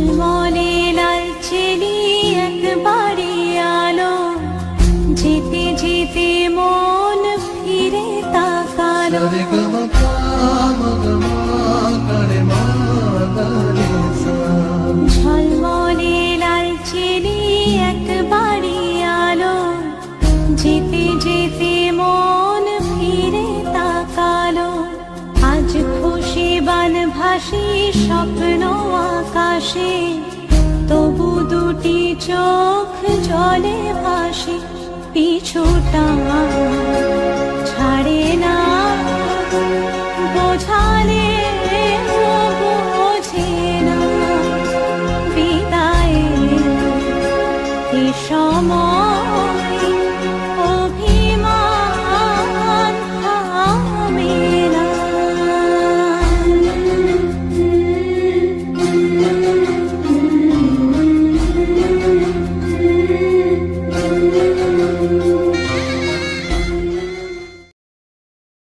ঝলমলে লাল চেলি একবারে আলো যেতে যেতে মন ফিরে তাকালো। ঝলমলে লাল চেলি একবারে আলো যেতে যেতে মন ফিরে তাকালো। আজ খুশি বান ভাসি স্বপ্ন হাসি তবু দুটি চোখ জলে ভাসি পিছুটা ছাড়ে না। বোঝালে বোঝে না বিদায় সময়